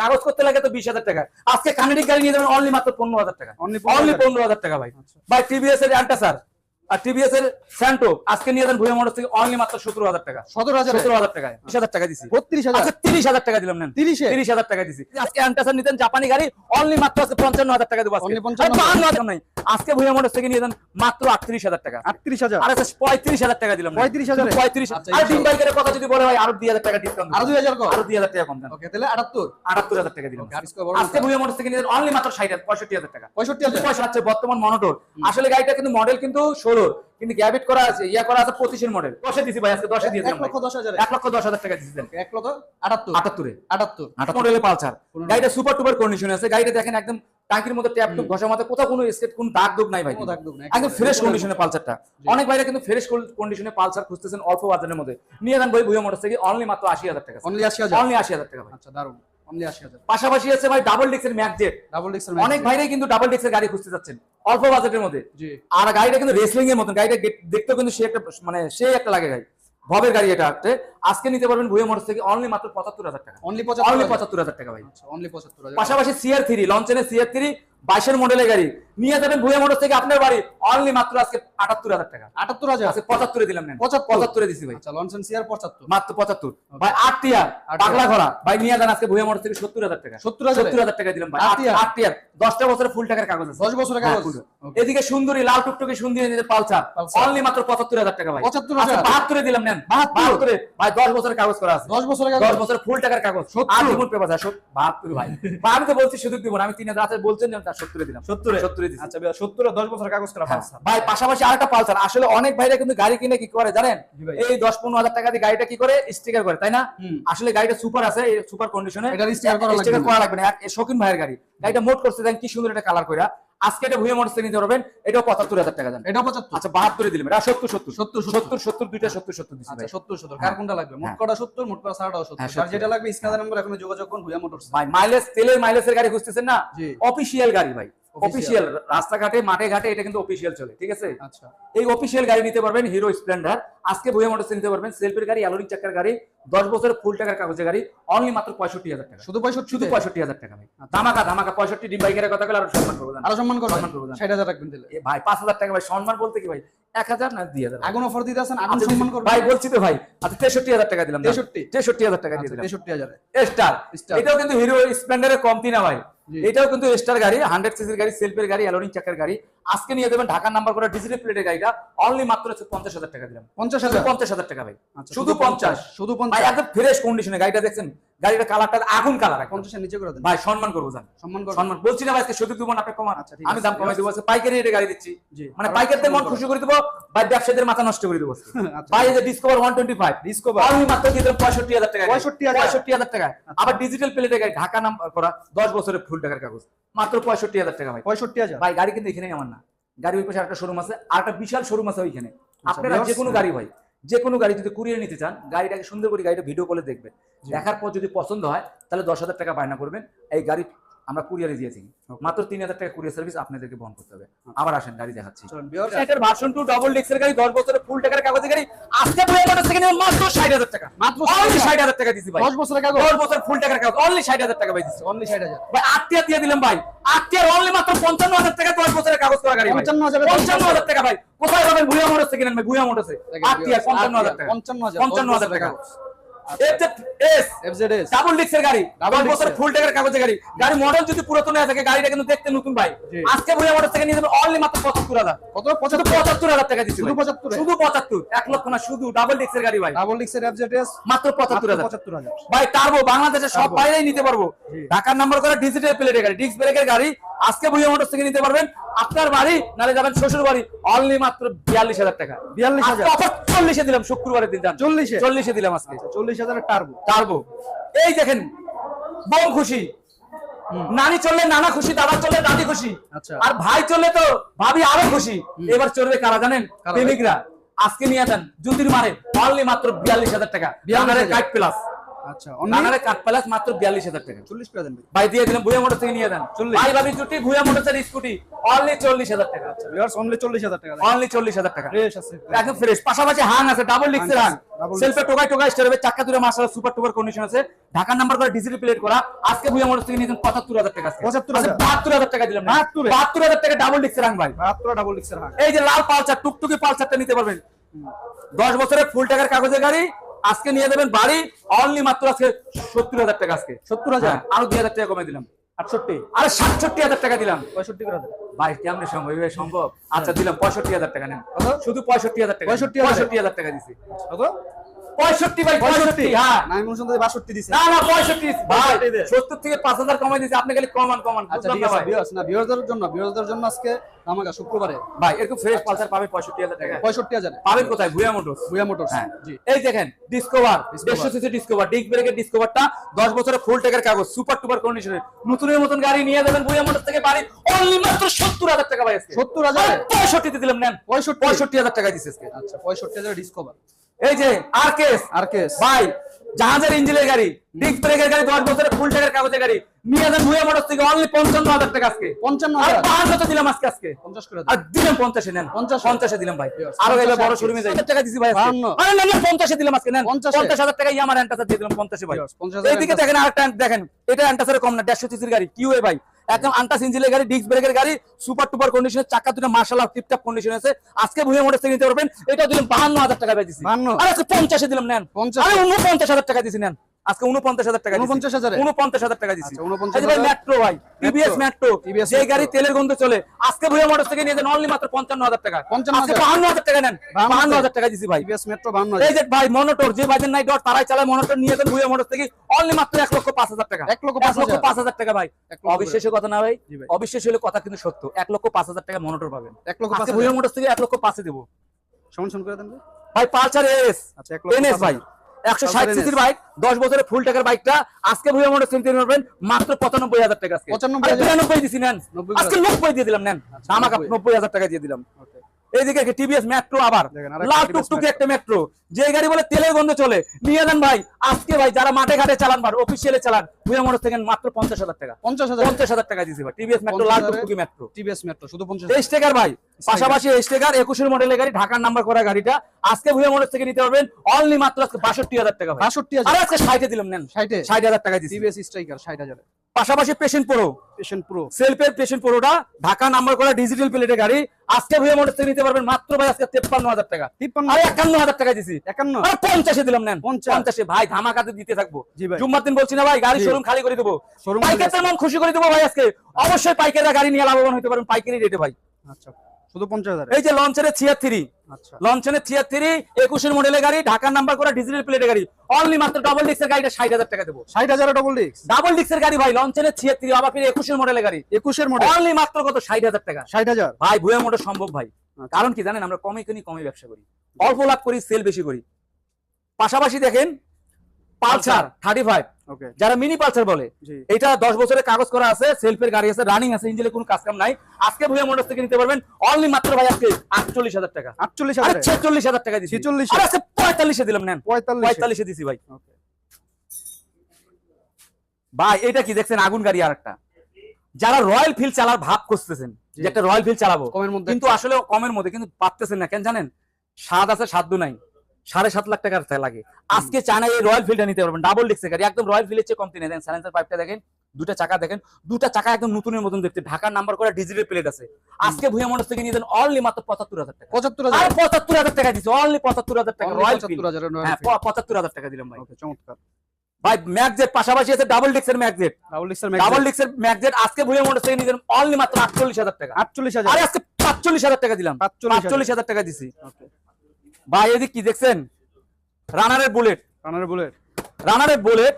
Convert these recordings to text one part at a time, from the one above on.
কাগজ করতে লাগে তো বিশ হাজার টাকা। আজকে কানেডিক গাড়ি নিয়ে যাবেন অনলি মাত্র পনেরো হাজার টাকা। অনলি পনেরো হাজার। টাকা ভাই। ভাই টিভিএস এর অ্যান্টাসার আর টিভিএস এর স্যান্টো আজকে নিয়ে ভুয়া মোটর থেকে অনলি মাত্র সতেরো হাজার টাকা। সতেরো হাজার? সতেরো হাজার টাকা বিশ হাজার টাকা দিছি। বত্রিশ হাজার? তিরিশ হাজার টাকা দিলাম নেন। তিরিশে? তিরিশ হাজার টাকা দিছি। আজকে অ্যান্টাসার নিতেন জাপানি গাড়ি অনলি মাত্র আজকে পঞ্চান্ন হাজার টাকা দেবো আজকে। Only 55,000 আরে বাহান্ন হাজার নাই। আজকে ভুয়া মোটর থেকে নিয়ে যান মাত্র আটত্রিশ হাজার টাকা। আটত্রিশ হাজার? আর পঁয়ত্রিশ হাজার টাকা দিলাম 35,000 পঁয়ত্রিশ আচ্ছা, আর ডিম বাইকের কথা যদি বলে ভাই আরও দুই হাজার টাকা ডিসকাউন্ট আরও দুই হাজার আরও দুই হাজার টাকা কম দেন। ওকে তাহলে আটাত্তর। আটাত্তর হাজার টাকা দিলাম। আজকে ভুয়া মোটর থেকে নিয়ে অনলি মাত্র ষাট হাজার পঁয়ষট্টি হাজার টাকা। পঁয়ষট্টি হাজার। পয়সা আছে বর্তমান মনোটর। আসলে গাড়িটা কিন্তু মডেল কিন্তু ষোলোর কিন্তু গ্যাবিট করা আছে? ইয়া করা আছে পঁচিশের মডেল দশে দিছি ভাই আজকে দশে দিয়ে এক লক্ষ দশ হাজার। এক লক্ষ দশ হাজার টাকা দিয়েছিলেন এক লক্ষ আটাত্তর। আটাত্তরে। আটাত্তর। মডেলের পালসার। গাড়িটা সুপার টুপার কন্ডিশনে আছে। গাড়িটা দেখেন একদম টাঙ্কির মধ্যে ট্যাপ টুপ ঘষার মধ্যে কোথাও কোনো স্কেট কোনো দাগ দুগ নাই ভাই একদম ফ্রেশ কন্ডিশনে পালসারটা। অনেক ভাইরা কিন্তু ফ্রেশ কন্ডিশনে পালসার খুঁজতেছেন অল্প বাজারের মধ্যে। নিয়ে যান ভাই ভুয়া মোটর থেকে। অনলি মাত্র আশি হাজার টাকা। অনলি আশি হাজার। অনলি আশি হাজার টাকা আচ্ছা হাজার। পাশাপাশি আছে ভাই ডাবল ডিক্সের ম্যাকজেট ডাবল ডিক্সের অনেক ভাইরাই কিন্তু ডাবল ডিক্সের গাড়ি খুঁজতে যাচ্ছেন। অল্প বাজেটের মধ্যে। আর গাড়িটা কিন্তু রেসলিং এর মতন গাড়িটা দেখতে দেখতেও কিন্তু সে একটা মানে সেই একটা লাগে গাড়ি। ভবের গাড়ি এটা আছে আজকে নিতে পারবেন ভুয়ে মোটর থেকে অনলি মাত্র পঁচাত্তর হাজার টাকা। অনলি অনলি পঁচাত্তর পঁচাত্তর হাজার টাকা ভাই। আচ্ছা অনলি পঁচাত্তর হাজার পাশাপাশি সিআর থ্রি লঞ্চেনের সিআর থ্রি বাইশের মডেলের গাড়ি। নিয়ে যাবেন ভুয়া মোটর থেকে আপনার বাড়ি। অনলি মাত্র আজকে আটাত্তর হাজার টাকা। আটাত্তর হাজার? আজকে পঁচাত্তরে দিলাম নেন। পঁচাত্তর। পঁচাত্তরে দিছি ভাই। আচ্ছা লঞ্চন সিয়ার পঁচাত্তর। মাত্র পঁচাত্তর। ভাই আট টিয়ার। পাগলা ঘোড়া। ভাই নিয়ে যান আজকে ভুয়া মোটর থেকে সত্তর হাজার টাকা। সত্তর হাজার? সত্তর হাজার টাকা দিলাম ভাই। আট টিয়ার। দশটা বছরের ফুল টাকার কাগজ আছে। দশ বছরের হ্যাঁ, কাগজ? এদিকে সুন্দরী লাল টুকটুকে সুন্দরী নিজের পালসার। অনলি মাত্র পঁচাত্তর হাজার টাকা ভাই। 75,000 আচ্ছা, বাহাত্তরে দিলাম নেন। বাহাত্তরে? ভাই দশ বছরের কাগজ করা আছে। দশ বছরের কাগজ? দশ বছরের ফুল টাকার কাগজ। সত্তর। জীবন পেপার বাহাত্তর ভাই। আমি তো বলছি সুযোগ দিব আমি তিন হাজার আছে বলছেন যে তার সত্তরে দিলাম। সত্তরে? সত্তরে। দিচ্ছি আচ্ছা কাগজ করা হ্যাঁ। পালসার। ভাই পাশাপাশি আরেকটা পালসার। আসলে অনেক ভাইরা কিন্তু গাড়ি কিনে কি করে জানেন? এই দশ পনেরো হাজার টাকা দিয়ে গাড়িটা কি করে? স্টিকার করে তাই না? আসলে গাড়িটা সুপার আছে সুপার কন্ডিশনে এটার sticker করা লাগবে। না। করা লাগবে না। শৌখিন ভাইয়ের গাড়ি। গাড়িটা মোট করতে দেন কি সুন্দর একটা কালার কইরা। আজকে এটা ভুয়ে মোটরসাইকেল নিতে পারবেন এটাও পঁচাত্তর হাজার টাকা এটা পঁচাত্তর। আচ্ছা বাহাত্তরে দিলাম। এটা সত্তর সত্তর। সত্তর, সত্তর। সত্তর দুইটা সত্তর সত্তর দিচ্ছি আচ্ছা সত্তর সত্তর। কার কোনটা লাগবে? মোট হ্যাঁ। কটা সত্তর মোট কটা সারাটাও হ্যাঁ, সত্তর। আর যেটা লাগবে স্ক্যানার নাম্বার এখন যোগাযোগ করুন ভুয়া মোটরস ভাই মাইলেজ তেলের মাইলেজের গাড়ি খুঁজতেছেন না? অফিসিয়াল গাড়ি ভাই। অফিসিয়াল রাস্তাঘাটে মাঠে ঘাটে এটা কিন্তু অফিসিয়াল চলে ঠিক আছে? আচ্ছা। এই অফিসিয়াল গাড়ি নিতে পারবেন হিরো স্প্লেন্ডার আজকে বইয়া মোটরস নিতে পারবেন সেলফের গাড়ি অ্যালোরিক চাকার গাড়ি দশ বছরের ফুল টাকার কাগজের গাড়ি অনলি মাত্র পঁয়ষট্টি হাজার টাকা। শুধু পঁয়ষট্টি শুধু পঁয়ষট্টি হাজার টাকা ভাই। ধামাকা ধামাকা পঁয়ষট্টি ডিম বাইকের কথা বলে আরও সম্মান করব জান। আরও সম্মান করবেন? সম্মান করব, জান। ষাট হাজার রাখবেন এ ভাই পাঁচ হাজার টাকা ভাই সম্মান বলতে কি ভাই? এক হাজার না দুই হাজার? আগুন অফার দিতে আছেন আগুন আচ্ছা, সম্মান করবেন। ভাই বলছি তো ভাই আচ্ছা তেষট্টি হাজার টাকা দিলাম তেষট্টি? তেষট্টি হাজার টাকা দিয়ে আচ্ছা, দিলাম। তেষট্টি হাজারে। স্টার। এটাও কিন্তু হিরো স্প্লেন্ডারের কমতি না ভাই। এটাও কিন্তু স্টার গাড়ি হান্ড্রেড সিসির গাড়ি সেলফের গাড়ি অ্যালোরিং চাকার গাড়ি। আজকে নিয়ে দেবেন ঢাকার নাম্বার করে ডিজিটাল প্লেটের গাড়িটা। অনলি মাত্র হচ্ছে পঞ্চাশ হাজার টাকা দিলাম। পঞ্চাশ হাজার? পঞ্চাশ হাজার টাকা ভাই। আচ্ছা, শুধু পঞ্চাশ শুধু পঞ্চাশ। একদম ফ্রেশ কন্ডিশনে গাড়িটা দেখছেন? গাড়িটা কালারটা আগুন কালার পঞ্চাশের নিচে করে দেন। ভাই সম্মান করব জান। সম্মান সম্মান বলছি না ভাই আজকে শুধু দিব না আপনি কমান আচ্ছা, ঠিক আমি দাম কমাই দেবো পাইকারি রেটে গাড়ি দিচ্ছি। মানে পাইকারদের মন খুশি করে দেবো ব্যবসায়ীদের মাথা নষ্ট করে দেবো। আচ্ছা। ভাই এই যে Discover one twenty five Discover only মাত্র দিয়ে দিলাম পঁয়ষট্টি হাজার টাকা 65,000 পঁয়ষট্টি হাজার টাকা আবার ডিজিটাল প্লেটে গাড়ি ঢাকা নাম্বার করা দশ বছরের ফুল টাকার কাগজ। মাত্র পঁয়ষট্টি হাজার টাকা ভাই। পঁয়ষট্টি হাজার। ভাই গাড়ি কিন্তু এখানেই আমার না। গাড়ি ওই পাশে একটা শোরুম আছে আর একটা বিশাল শোরুম আছে ওইখানে। আপনারা viewers, যে কোনো গাড়ি ভাই। যে কোনো গাড়ি যদি কুরিয়ে নিতে চান গাড়িটাকে সুন্দর করে গাড়িটা ভিডিও কলে দেখবেন। দেখার পর যদি পছন্দ হয় তাহলে দশ হাজার টাকা বায়না করবেন। এই গাড়ি আমরা কুরিয়ারে দিয়েছি মাত্র তিন হাজার টাকা কুরিয়ার সার্ভিস আপনাদেরকে বহন করতে হবে। আবার আসেন গাড়ি দেখাচ্ছি। ভার্সন টু ডাবল গাড়ি দশ বছরের ফুল টাকার কাগজের গাড়ি। আজকে ভাই আমার থেকে মাত্র ষাট হাজার টাকা। মাত্র অনলি ষাট হাজার টাকা ভাই। দশ বছরের কাগজ? দশ বছর ফুল টাকার কাগজ। অনলি ষাট হাজার টাকা ভাই দিচ্ছি অনলি ষাট হাজার। ভাই দিয়ে দিলাম ভাই। আটটিয়ার অনলি মাত্র পঞ্চান্ন হাজার টাকা দশ বছরের কাগজ করা গাড়ি পঞ্চান্ন হাজার পঞ্চান্ন হাজার টাকা ভাই। কোথায় পাবেন ভুয়া মোটরস ভাই ভুয়া মোটরসে টাকা। পঞ্চান্ন হাজার পঞ্চান্ন হাজার টাকা। এস এফজেডএস ডাবল ডিক্সের গাড়ি। Double বছর ফুল টাকার কাগজের গাড়ি। গাড়ি মডেল যদি পুরাতন থাকে গাড়িটা কিন্তু দেখতে নতুন ভাই। আজকে ভুয়া মোটরস থেকে নিয়ে যাবেন অনলি মাত্র পঁচাত্তর হাজার। কত? শুধু টাকা শুধু 75 শুধু পঁচাত্তর। এক লক্ষ না শুধু ডাবল ডিক্সের গাড়ি ভাই। ডাবল ডিক্সের এফজেডএস মাত্র ভাই টার্বো সব। বাইরেই নিতে পারব। ঢাকার নাম্বার করে ডিজিটাল প্লেটের গাড়ি ডিস্ক ব্রেকের গাড়ি। আজকে ভুইয়া মোটরস থেকে নিতে পারবেন আপনার বাড়ি নালে যাবেন শ্বশুর বাড়ি অনলি মাত্র বিয়াল্লিশ হাজার টাকা। 42,000 আজকে offer চল্লিশে দিলাম শুক্রবারের দিন যান চল্লিশে? চল্লিশে দিলাম আজকে। চল্লিশ হাজারের টার্বো টার্বো এই দেখেন বোম খুশি। নানি চললে নানা খুশি দাদা চললে দাদি খুশি। আচ্ছা। আর ভাই চললে তো ভাবি আরও খুশি। এবার চলবে কারা জানেন? প্রেমিকরা। আজকে নিয়ে যান জুতির মারে অনলি মাত্র বিয়াল্লিশ হাজার টাকা। 42,000 গাইড প্লাস আচ্ছা প্লাস মাত্র টাকা। চল্লিশ করে দেন ভাই। ভাই দিয়ে দিলাম ভুয়া মোটর থেকে নিয়ে দেন 40 ভাই ভাবি জুটি ভুয়া মোটরসের স্কুটি অনলি চল্লিশ হাজার টাকা। ভিউয়ার্স অনলি চল্লিশ হাজার টাকা অনলি চল্লিশ হাজার টাকা। ফ্রেশ আছে একদম ফ্রেশ পাশাপাশি হাং আছে ডাবল লিক্সের হাং সেলফে টোকাই টোকাই স্টার হবে চাক্কা দূরে মাসালা সুপার টুপার কন্ডিশন আছে। ঢাকার নাম্বার করে ডিজিটাল প্লেট করা। আজকে ভুয়া মোটর থেকে নিয়েছেন পঁচাত্তর হাজার টাকা 75,000 বাহাত্তর হাজার টাকা দিলাম 72 বাহাত্তর। হাজার টাকা ডাবল লিক্সের হাং ভাই। ডাবল হাঁ এই যে লাল পালসার টুকটুকি পালসারটা নিতে পারবেন। দশ বছরের ফুল টাকার কাগজের গাড়ি আজকে নিয়ে যাবেন বাড়ি অনলি মাত্র আজকে সত্তর হাজার টাকা আজকে। সত্তর হাজার? হ্যাঁ, আরও দুই হাজার টাকা কমে দিলাম। আটষট্টি? আরে সাতষট্টি হাজার টাকা দিলাম। পঁয়ষট্টি করে দেন। ভাই কেমনে সম্ভব? এইভাবে সম্ভব? আচ্ছা দিলাম পঁয়ষট্টি হাজার টাকা নেন। শুধু পঁয়ষট্টি হাজার টাকা 65,000 পঁয়ষট্টি হাজার টাকা দিছি। কত? পঁয়ষট্টি ভাই পঁয়ষট্টি? হ্যাঁ। আমি মনে হচ্ছে বাষট্টি দিছে। না না পঁয়ষট্টি ভাই 65 থেকে পাঁচ হাজার কমাই দিয়েছি আপনি খালি কমান কমান আচ্ছা ঠিক আছে ভিউয়ার্স না ভিউয়ারদের জন্য ভিউয়ারদের জন্য আজকে ধামাকা শুক্রবারে। ভাই এরকম ফ্রেশ পালসার পাবে পঁয়ষট্টি হাজার টাকা পঁয়ষট্টি হাজার। পাবেন কোথায়? ভুয়া মোটরস। ভুয়া মোটরস হ্যাঁ। জি। এই দেখেন ডিসকভার Discover। দেড়শো সিসি ডিসকভার ডিস্ক ব্রেকের ডিসকভারটা দশ বছরের ফুল টেকের কাগজ সুপার টুপার কন্ডিশনের নতুনের মতন গাড়ি নিয়ে যাবেন বুয়া মোটর থেকে বাড়ি অনলি মাত্র সত্তর হাজার টাকা ভাই আজকে। সত্তর হাজার? পঁয়ষট্টিতে দিলাম নেন। পঁয়ষট্টি। পঁয়ষট্টি হাজার টাকা দিচ্ছে আজকে। আচ্ছা পঁয়ষট্টি হাজার ডিসকভার এই যে আর কেস আর কেস ভাই জাহাজের ইঞ্জিনের গাড়ি ডিস্ক ব্রেকের গাড়ি দশ বছরের ফুল টেকের কাগজের গাড়ি। নিয়ে যান ভুয়া মোটর থেকে অনলি পঞ্চান্ন হাজার টাকা আজকে। পঞ্চান্ন হাজার? পাঁচ হাজার দিলাম আজকে আজকে। পঞ্চাশ করে আর দিলাম পঞ্চাশে নেন। 50 পঞ্চাশে দিলাম ভাই। আরও এবার বড় শোরুমে? যাই। টাকা দিছি ভাই আরে না না পঞ্চাশে দিলাম আজকে নেন। 50 পঞ্চাশ হাজার টাকা আমার অ্যান্টাসার দিয়ে দিলাম পঞ্চাশে ভাই। Yes, 50,000 এইদিকে। দেখেন আরেকটা দেখেন। এটা অ্যান্টাসারে কম না দেড়শো সিসির গাড়ি। কিউ এ ভাই? একদম আন্টাস ইঞ্জিনের গাড়ি ডিস্ক ব্রেকের গাড়ি সুপার টুপার কন্ডিশন চাকা দুটো মার্শাল টিপটাপ কন্ডিশন আছে। আজকে ভূমি মোটর থেকে নিতে পারবেন। এটা দিলাম বাহান্ন হাজার টাকা 52? আর পঞ্চাশে দিলাম নেন। 50 আরে উনপঞ্চাশ হাজার টাকা দিয়েছি নেন। আজকে উনপঞ্চাশ হাজার টাকা দিছি। 49,000 উনপঞ্চাশ হাজার টাকা দিছি। 49,000 এই যে ভাই মেট্রো ভাই টিভিএস মেট্রো যে গাড়ি তেলের গন্ধ চলে আজকে ভুয়া মোটর থেকে নিয়ে যান অনলি মাত্র পঞ্চান্ন হাজার টাকা। 55,000 বাহান্ন হাজার টাকা নেন। বাহান্ন হাজার। টাকা দিছি ভাই। টিভিএস মেট্রো এই যে ভাই মনোটর যে বাজেন নাই ডট তারাই চালায় মনোটর নিয়ে যান ভুয়া মোটর থেকে অনলি মাত্র এক লক্ষ পাঁচ হাজার টাকা। এক লক্ষ পাঁচ হাজার। পাঁচ হাজার টাকা ভাই। লক্ষ অবিশ্বাসের কথা না ভাই। অবিশ্বাস হলে কথা কিন্তু সত্য। এক লক্ষ পাঁচ হাজার টাকা মনোটর পাবেন। এক লক্ষ ভুয়া মোটর থেকে এক লক্ষ পাঁচে দেবো। সমান করে দেন ভাই। পালসার এস আচ্ছা এক লক্ষ ভাই। একশো ষাট সিসির বাইক দশ বছরের ফুল টাকার বাইকটা। আজকে ভুয়া মোটর পারবেন মাত্র পঁচানব্বই হাজার টাকা আজকে। 95,000 আরে দিছি নেন। আজকে নব্বই দিয়ে দিলাম নেন। আচ্ছা, আমাকে নব্বই হাজার টাকা দিয়ে দিলাম। এইদিকে টিভিএস মেট্রো আবার। লাল টুকটুকি একটা মেট্রো যে গাড়ি বলে তেলের গন্ধ চলে নিয়ে যান ভাই। আজকে ভাই যারা মাঠে ঘাটে চালান ভাই অফিসিয়ালে চালান ভুয়া মোটর থেকে মাত্র পঞ্চাশ হাজার টাকা। পঞ্চাশ হাজার। পঞ্চাশ হাজার টাকা দিছি ভাই টিভিএস মেট্রো লাল টুকটুকি মেট্রো টিভিএস মেট্রো শুধু পঞ্চাশ এই স্টেকার ভাই পাশাপাশি এই স্টেকার একুশের মডেলের গাড়ি ঢাকার নাম্বার করা গাড়িটা। আজকে ভুয়া মোটর থেকে নিতে পারবেন অনলি মাত্র আজকে বাষট্টি হাজার টাকা বাষট্টি হাজার। আজকে ষাটে দিলাম নেন। ষাটে। ষাট হাজার টাকা দিছি টিভিএস স্ট্রাইকার ষাট হাজার। পাশাপাশি পেশেন্ট প্রো পেশেন্ট প্রো সেলফের পেশেন্ট প্রোটা ঢাকা নাম্বার করা ডিজিটাল প্লেটের গাড়ি। আজকে ভুয়ে মোটর নিতে পারবেন মাত্র ভাই আজকে তেপ্পান্ন হাজার টাকা। তিপ্পান্ন আর একান্ন হাজার টাকা দিছি। একান্ন। আর পঞ্চাশে দিলাম নেন। পঞ্চাশ। ভাই ধামাকাতে দিতে থাকব। ভাই। জুম্মার দিন বলছি না ভাই গাড়ি শোরুম খালি করে দেবো। পাইকারদের মন খুশি করে দেবো ভাই আজকে। অবশ্যই পাইকাররা গাড়ি নিয়ে লাভবান হতে পারবেন পাইকারি রেটে ভাই। আচ্ছা। শুধু পঞ্চাশ হাজার। এই যে লঞ্চের ছিয়ার থ্রি আচ্ছা। থ্রি একুশের মডেলের গাড়ি ঢাকার নাম্বার করা ডিজিটাল প্লেটের গাড়ি। অনলি মাত্র ডাবল ডিক্সের গাড়িটা ষাট হাজার টাকা দেবো। ষাট হাজার ডবল গাড়ি ভাই লঞ্চনের ছিয়ার থ্রি আবার ফিরে একুশের মডেলের গাড়ি। একুশের মডেল অনলি মাত্র কত? ষাট হাজার টাকা। ষাট হাজার? ভাই ভুয়া মোটর সম্ভব ভাই। আচ্ছা। কারণ কি জানেন আমরা কমে কিনি কমে ব্যবসা করি। অল্প লাভ করি সেল বেশি করি। পাশাপাশি দেখেন পালসার থার্টি ফাইভ। যারা মিনি পালসার বলে এটা দশ বছরের কাগজ করা আছে সেলফের গাড়ি আছে রানিং আছে ইঞ্জিনে কোনো কাজ কাম নাই। আজকে ভুয়া মোটর থেকে নিতে পারবেন অনলি মাত্র ভাই আজকে আটচল্লিশ হাজার টাকা। আটচল্লিশ হাজার ছেচল্লিশ হাজার টাকা দিচ্ছি 46 আর আজকে পঁয়তাল্লিশে দিলাম নেন। পঁয়তাল্লিশ। দিছি ভাই। ভাই এটা কি দেখছেন? আগুন গাড়ি আর একটা যারা রয়্যাল ফিল্ড চালার ভাব করতেছেন যে একটা রয়্যাল ফিল্ড চালাবো কমের মধ্যে কিন্তু আসলে কমের মধ্যে কিন্তু পারতেছেন না কেন জানেন? স্বাদ আছে সাধ্য নাই। সাড়ে সাত লাখ টাকার লাগে। আজকে চায়না এই রয়্যাল ফিল্ডটা নিতে পারবেন ডাবল ডিক্সের গাড়ি একদম রয়্যাল ফিল্ডের চেয়ে কমতি নেই দেন সাইলেন্সার পাইপটা দেখেন দুটা চাকা দেখেন দুটা চাকা একদম নতুনের মতন দেখতে। ঢাকার নাম্বার করা ডিজিটাল প্লেট আছে। আজকে ভুয়া মোটর থেকে নিয়ে দেন অনলি মাত্র পঁচাত্তর হাজার টাকা। পঁচাত্তর হাজার। পঁচাত্তর হাজার টাকা দিচ্ছে অনলি পঁচাত্তর হাজার টাকা রয়্যাল ফিল্ড পঁচাত্তর হাজার হ্যাঁ পঁচাত্তর হাজার টাকা দিলাম ভাই। চমৎকার। ভাই ম্যাকজেট পাশাপাশি আছে ডাবল ডিক্সের ম্যাকজেট ডাবল ডিক্সের ডাবল ডিক্সের ম্যাকজেট আজকে ভুয়া মোটর থেকে নিয়ে দেন অনলি মাত্র আটচল্লিশ হাজার টাকা। আটচল্লিশ হাজার। আরে আজকে পাঁচচল্লিশ হাজার টাকা দিলাম। পাঁচচল্লিশ হাজার। টাকা দিছি। ওকে ভাই এদিক কি দেখছেন? রানারের বুলেট রানারের বুলেট রানারের বুলেট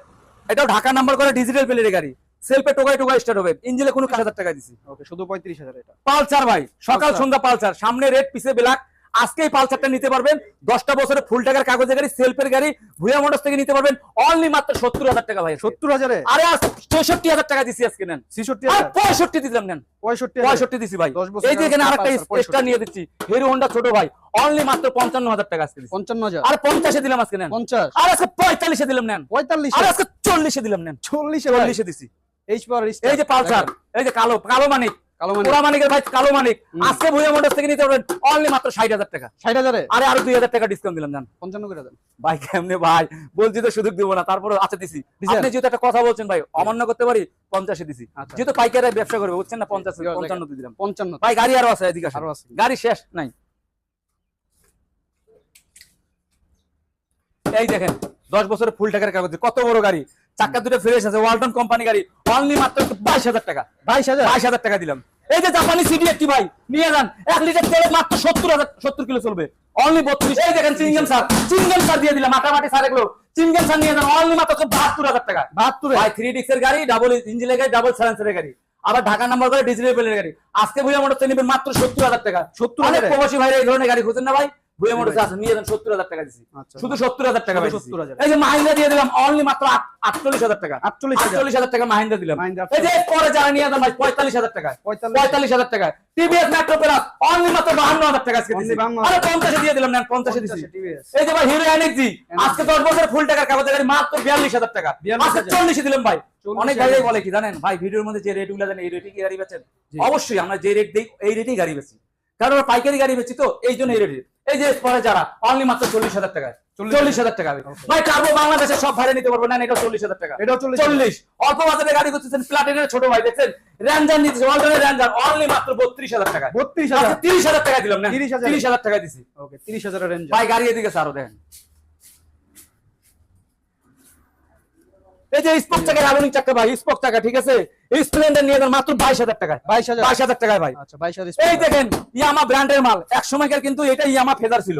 এটাও ঢাকা নাম্বার করে ডিজিটাল প্লেটের গাড়ি। সেলফে টোকাই টোকাই স্টার্ট হবে। ইঞ্জিনে কোনো কাজ হাজার টাকা দিছি। ওকে শুধু পঁয়ত্রিশ হাজার এটা। পালসার ভাই সকাল। সন্ধ্যা পালসার সামনে রেড পিছে ব্ল্যাক আজকে এই পালসারটা নিতে পারবেন। দশটা বছরের ফুল টাকার কাগজের গাড়ি সেলফের গাড়ি ভুয়া মোটরস থেকে নিতে পারবেন। অনলি মাত্র সত্তর হাজার টাকা ভাই সত্তর হাজারে? আরে আজ চৌষট্টি হাজার টাকা দিছি আজকে নেন। ছেষট্টি পঁয়ষট্টি দিলাম নেন। পঁয়ষট্টি পঁয়ষট্টি দিছি ভাই। এই যে এখানে আরেকটা এক্সট্রা নিয়ে দিচ্ছি। হিরো হোন্ডা ছোট ভাই। অনলি মাত্র পঞ্চান্ন হাজার টাকা আজকে পঞ্চান্ন হাজার? আর পঞ্চাশে দিলাম আজকে নেন। পঞ্চাশ। আর আজকে পঁয়তাল্লিশে দিলাম নেন। পঁয়তাল্লিশ? আর আজকে চল্লিশে দিলাম নেন। চল্লিশে চল্লিশে দিছি। এই যে পালসার এই যে কালো কালো মানিক। কালো পোড়া ভাই কালো মানিক। আজকে ভুয়া মোটরস থেকে নিতে পারবেন অনলি মাত্র ষাট হাজার টাকা। ষাট হাজারে? আরে আরও দুই হাজার টাকা ডিসকাউন্ট দিলাম জান। পঞ্চান্ন করে দেন। ভাই কেমনে ভাই? বলছি তো সুযোগ দিব না তারপরে আচ্ছা দিছি। আপনি যেহেতু একটা কথা বলছেন ভাই অমান্য করতে পারি পঞ্চাশে দিছি। আচ্ছা। যেহেতু পাইকারি ব্যবসা করবে বুঝছেন না পঞ্চাশ পঞ্চান্ন দিলাম। পঞ্চান্ন। ভাই গাড়ি আরও আছে এদিকে। আরও আছে। গাড়ি শেষ নাই। এই দেখেন দশ বছরের ফুল টাকার কাগজ কত বড় গাড়ি। চাক্কা দুটো ফ্রেশ আছে ওয়ালটন কোম্পানি গাড়ি। অনলি মাত্র বাইশ হাজার টাকা। বাইশ হাজার? বাইশ হাজার টাকা দিলাম। এই যে জাপানি সিডি একটি ভাই নিয়ে যান। এক লিটার তেলে মাত্র সত্তর হাজার সত্তর কিলো চলবে। অনলি বত্রিশ। এই দেখেন চিংগেম সার চিংগেম সার দিয়ে দিলাম মাটামাটি সার এগুলো। চিংগেম সার নিয়ে যান অনলি মাত্র বাহাত্তর হাজার টাকা। বাহাত্তর ভাই থ্রি ডিক্সের গাড়ি ডাবল ইঞ্জিনের গাড়ি ডাবল সাইলেন্সের গাড়ি। আবার ঢাকা নাম্বার করে ডিজিটাল গাড়ি। আজকে ভুয়া মোটর নেবেন মাত্র সত্তর হাজার টাকা। সত্তর হাজারে প্রবাসী ভাইরা এই ধরনের গাড়ি খুঁজছেন না ভাই। ভুয়া মোটর আছে নিয়ে যান সত্তর হাজার টাকা দিচ্ছি শুধু সত্তর হাজার টাকা ভাই শুধু দিছি। 70,000 এই যে মাহিন্দা দিয়ে দিলাম অনলি মাত্র আটচল্লিশ হাজার টাকা। আটচল্লিশ আটচল্লিশ হাজার টাকা মাহিন্দা দিলাম। এই যে পরে যারা নিয়ে যান ভাই পঁয়তাল্লিশ হাজার টাকা পঁয়তাল্লিশ। পঁয়তাল্লিশ হাজার টাকা টিভিএস মেট্রো প্লাস অনলি মাত্র বাহান্ন হাজার টাকা আজকে Only দিছি। 52,000 আরে পঞ্চাশে দিয়ে দিলাম নেন পঞ্চাশে দিছি। এই যে ভাই হিরো আজকে দশ বছরের ফুল টাকার কাগজের গাড়ি মাত্র বিয়াল্লিশ হাজার টাকা। 42,000 আজকে চল্লিশে দিলাম ভাই। অনেক ভাই বলে কি জানেন? ভাই ভিডিওর মধ্যে যে রেটগুলো এই রেটে গাড়ি বেচেন। অবশ্যই আমরা যে রেট দিই এই রেটেই গাড়ি বেচি। কারণ পাইকারি গাড়ি বেচি তো এই জন্য এই রেট এই যে পরে যারা অনলি মাত্র চল্লিশ হাজার টাকা চল্লিশ হাজার। টাকা ভাই কার্বো বাংলাদেশের সব নিতে পারব। না এটা চল্লিশ হাজার টাকা। এটা চল্লিশ অল্প বাজারে গাড়ি করতেছেন প্লাটিনের ছোট ভাই দেখছেন? র্যাঞ্জার নিতেছে ওয়ালটনের র্যাঞ্জার অনলি মাত্র বত্রিশ হাজার টাকা বত্রিশ হাজার। তিরিশ হাজার টাকা দিলাম না? 30,000 তিরিশ হাজার টাকা দিছি। ওকে তিরিশ হাজার ভাই গাড়ি এদিকে দেখেন। এই যে স্পোক টাকার আধুনিক চাকা ভাই স্পোক চাকা ঠিক আছে? স্প্লেন্ডার নিয়ে যান মাত্র বাইশ হাজার টাকায়। বাইশ হাজার। বাইশ হাজার টাকায় ভাই। আচ্ছা বাইশ হাজার এই দেখেন ইয়ামা ব্র্যান্ডের মাল। এক সময়কার কিন্তু এটা ইয়ামা ফেজার ছিল।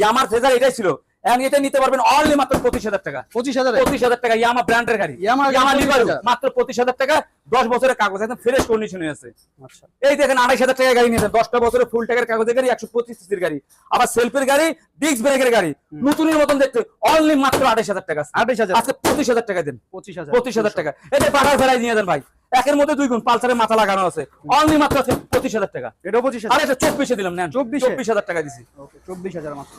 ইয়ামার ফেজার এটাই ছিল। এখন এটা নিতে পারবেন অনলি মাত্র পঁচিশ হাজার টাকা। পঁচিশ হাজার? পঁচিশ হাজার টাকা ইয়ামা ব্র্যান্ডের গাড়ি। ইয়ামা 25,000 মাত্র পঁচিশ হাজার টাকা। দশ বছরের কাগজ একদম ফ্রেশ কন্ডিশনে আছে। আচ্ছা। এই দেখেন আড়াইশ হাজার টাকা গাড়ি নিয়েছেন দশটা বছরের ফুল টাকার কাগজের গাড়ি একশো পঁচিশ সিসির গাড়ি। আবার সেলফের গাড়ি ডিস্ক ব্রেকের গাড়ি। নতুনের মতন দেখতে অনলি মাত্র আড়াইশ হাজার টাকা আঠাইশ হাজার। আজকে পঁচিশ হাজার টাকা দেন। পঁচিশ হাজার। পঁচিশ হাজার টাকা। এটা পাঠার ফেরাই নিয়ে যান ভাই। একের মধ্যে দুই গুণ পালসারের মাথা লাগানো আছে। অনলি মাত্র আজকে পঁচিশ হাজার টাকা। এটাও পঁচিশ হাজার। আরে এটা চব্বিশে দিলাম নেন। 24 চব্বিশ হাজার টাকা দিছি। চব্বিশ হাজার মাত্র।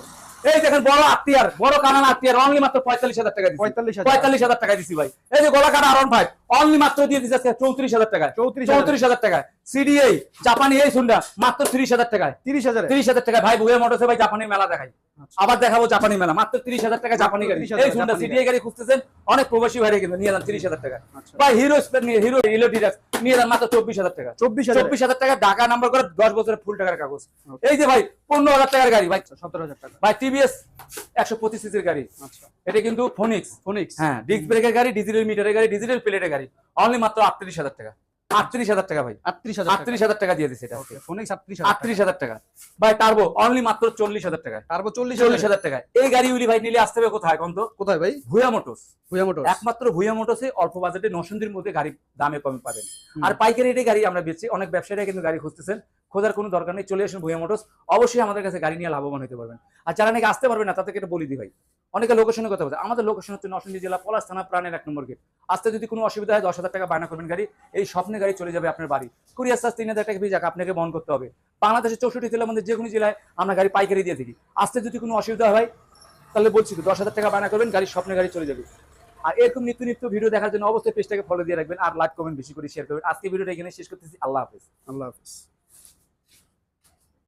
এই দেখেন বড় আত্মীয়ার বড় কানান আত্মীয়ার অনলি মাত্র পঁয়তাল্লিশ হাজার টাকা পঁয়তাল্লিশ পঁয়তাল্লিশ হাজার টাকা দিছি ভাই। এই যে গলা কাটা আরন ভাই অনলি মাত্র দিয়ে দিচ্ছে আজকে চৌত্রিশ হাজার টাকা চৌত্রিশ চৌত্রিশ হাজার টাকা সিডিএই জাপানি এই সুন্ডা মাত্র তিরিশ হাজার টাকায়। তিরিশ হাজার। তিরিশ হাজার টাকা ভাই বুয়ে মোটরসে ভাই জাপানি মেলা দেখাই। আচ্ছা। আবার দেখাবো জাপানি মেলা। মাত্র তিরিশ হাজার টাকা জাপানি গাড়ি। এই জাপানি সিডিএ গাড়ি খুঁজতেছেন অনেক প্রবাসী ভাইরে কিন্তু নিয়ে যান তিরিশ হাজার টাকা আচ্ছা। ভাই হিরো হিরো ইলো ডিলাক্স নিয়ে যান মাত্র চব্বিশ হাজার টাকা। চব্বিশ হাজার। চব্বিশ হাজার টাকা ঢাকা নাম্বার করে দশ বছরের ফুল টাকার কাগজ। এই যে ভাই পনেরো হাজার টাকার গাড়ি ভাই। সতেরো হাজার টাকা। ভাই টিভিএস একশো পঁচিশ সিসির গাড়ি। আচ্ছা। এটা কিন্তু ফোনিক্স ফোনিক্স হ্যাঁ ডিস্ক ব্রেকের গাড়ি ডিজিটাল মিটারের গাড়ি ডিজিটাল প্লেটের গাড়ি। অনলি মাত্র আটত্রিশ হাজার টাকা। আটত্রিশ হাজার টাকা ভাই। আটত্রিশ হাজার আটত্রিশ হাজার টাকা দিয়ে দিচ্ছে এটা। ফোনিক্স আটত্রিশ হাজার আটত্রিশ হাজার টাকা। ভাই টার্বো অনলি মাত্র চল্লিশ হাজার টাকা। তারপর চল্লিশ চল্লিশ হাজার টাকা। এই গাড়িগুলি ভাই নিলে আসতে হবে কোথায় এখন তো কোথায় ভাই? ভুয়া মোটরস। ভুয়া মোটর একমাত্র ভুয়া মোটরসে অল্প বাজেটে নসন্দির মধ্যে গাড়ি দামে কমে পাবেন। আর পাইকারি রেটে গাড়ি আমরা বেচছি অনেক ব্যবসায়ীরা কিন্তু গাড়ি খুঁজতেছেন। খোঁজার কোনো দরকার নেই, চলে আসুন ভুয়া মোটরস। অবশ্যই আমাদের কাছে গাড়ি নিয়ে লাভবান হতে পারবেন। আর যারা নাকি আসতে পারবেন না, তাদেরকে এটা বলি দিই ভাই। অনেকে লোকেশনের কথা বলছে। আমাদের লোকেশন হচ্ছে নরসিংদী জেলা পলাশ থানা, প্রাণের এক নম্বর গেট আসতে যদি কোনো অসুবিধা হয়, দশ হাজার টাকা বায়না করবেন গাড়ি। এই স্বপ্নে গাড়ি চলে যাবে আপনার বাড়ি। কুরিয়ার চার্জ তিন হাজার টাকা ফি আপনাকে বহন করতে হবে। বাংলাদেশের চৌষট্টি জেলার মধ্যে যে কোনো জেলায় আমরা গাড়ি পাইকারি দিয়ে থাকি। আসতে যদি কোনো অসুবিধা হয়, তাহলে বলছি দশ হাজার টাকা বায়না করবেন, গাড়ি স্বপ্নে গাড়ি চলে যাবে। আর এরকম নিত্য নিত্য ভিডিও দেখার জন্য অবশ্যই পেজটাকে ফলো দিয়ে রাখবেন। আর লাইক কমেন্ট বেশি করে শেয়ার করবেন। আজকে ভিডিওটা এখানে শেষ করতেছি। আল্লাহ হাফেজ। আল্লাহ হাফিজ।